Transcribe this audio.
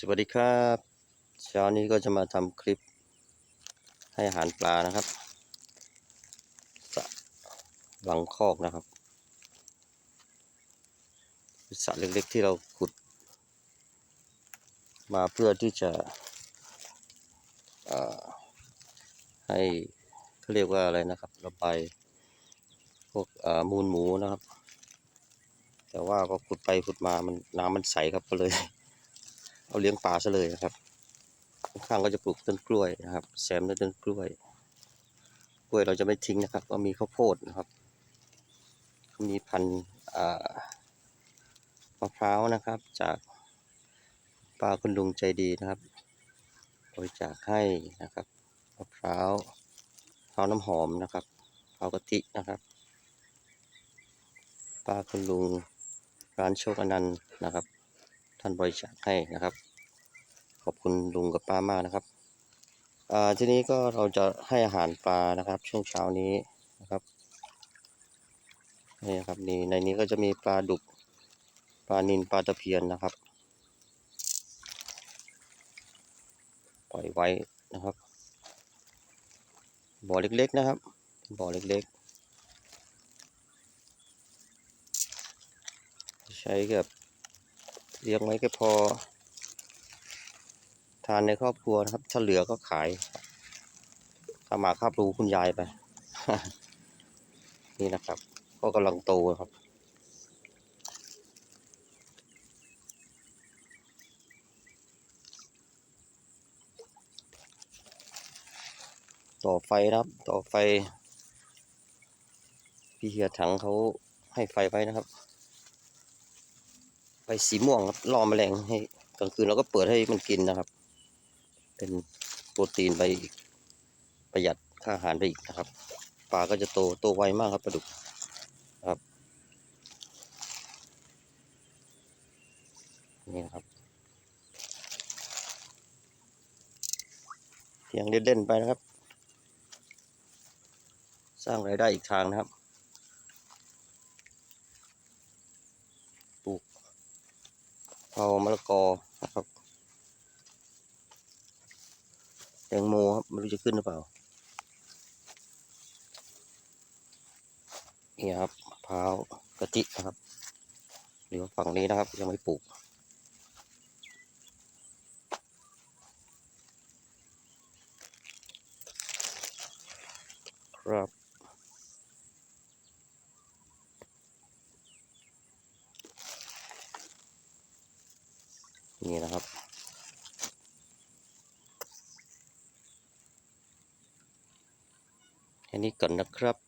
สวัสดีครับเช้านี้ก็จะมาทำคลิปให้อาหารปลานะครับสระหลังคอกนะครับสระเล็กๆที่เราขุด มาเพื่อที่จะให้เขาเรียกว่าอะไรนะครับระบายพวกมูลหมูนะครับ แต่ว่าก็ขุดไปขุดมามันน้ำมันใสครับก็เลย เอาเลี้ยงปลาซะเลยนะครับ ข้างก็จะปลูกต้นกล้วยนะครับ แซมด้วยต้นกล้วย กล้วยเราจะไม่ทิ้งนะครับ ก็มีข้าวโพดนะครับ มีพันธุ์มะพร้าวนะครับ จากป้าคุณลุงใจดีนะครับบริจาคให้นะครับมะพร้าวมะพร้าวน้ำหอมนะครับมะพร้าวกะทินะครับป้าคุณลุงร้านโชคอนันต์นะครับ ท่านบริจาคให้นะครับ ขอบคุณลุงกับป้ามากนะครับอ่าทีนี้ก็เราจะให้อาหารปลานะครับ ช่วงเช้านี้นะครับนี่นะครับนี่ในนี้ก็จะมีปลาดุกปลานิลปลาตะเพียนนะครับ ปล่อยไว้นะครับ บ่อเล็กๆนะครับบ่อเล็กๆ ใช้กับ เลี้ยงไว้ก็พอ ทานในครอบครัวนะครับถ้าเหลือก็ขายข้ามาคาบรูคุณยายไป นี่นะครับ ก็กำลังโตครับต่อไฟนะครับ ต่อไฟ พี่เฮียถังเขาให้ไฟไว้นะครับ ไฟสีม่วงครับล่อแมลงให้กลางคืนเราก็เปิดให้มันกินนะครับ เป็นโปรตีนไปอีกประหยัดค่าอาหารไปอีกนะครับปลาก็จะโตโตไวมากครับปลาดุกครับนี่นะครับเพียงเล่นๆไปนะครับ สร้างรายได้อีกทางนะครับ ปลูก เอามะละกอนะครับแตงโมครับไม่รู้จะขึ้นหรือเปล่านี่ครับมะพร้าวกะทินะครับหลือฝั่งนี้นะครับยังไม่ปลูกครับ นี่นะครับ แค่นี้ก่อนนะครับ